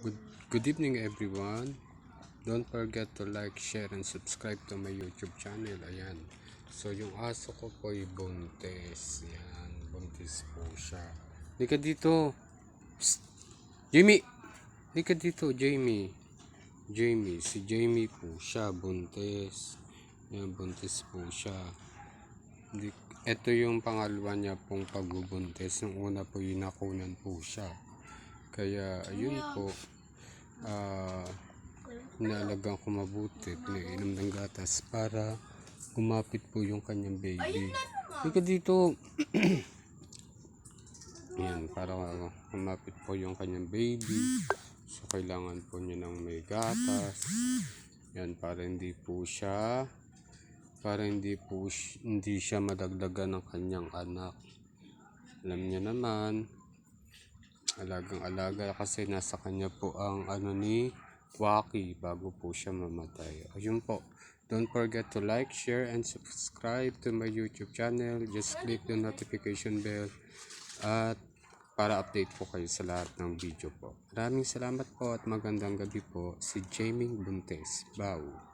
Good, good evening everyone. Don't forget to like, share, and subscribe to my YouTube channel. Ayan. So yung aso ko po ay buntis. Yan. Buntis po siya. Hindi ka dito. Psst. Jamie! Hindi ka dito, Jamie. Jamie. Si Jamie po siya. Buntis. Yan, buntis po siya. Ito yung pangalawa niya pong pagbubuntis. Nung una po yung nakunan po siya. Kaya ayun po. Ah, inalagang ko mabuti. Pinainom ng gatas para kumapit po yung kanyang baby. Hindi ka dito. Yan, para kumapit po yung kanyang baby. So, kailangan po niya ng may gatas. Yan, para hindi po siya para hindi po hindi siya madagdagan ng kanyang anak. Alam niya naman, alagang alaga kasi nasa kanya po ang ano ni Waki bago po siya mamatay. Ayun po. Don't forget to like, share, and subscribe to my YouTube channel. Just click the notification bell at para update po kayo sa lahat ng video po. Maraming salamat po at magandang gabi po si Jamie Buntes. Bow.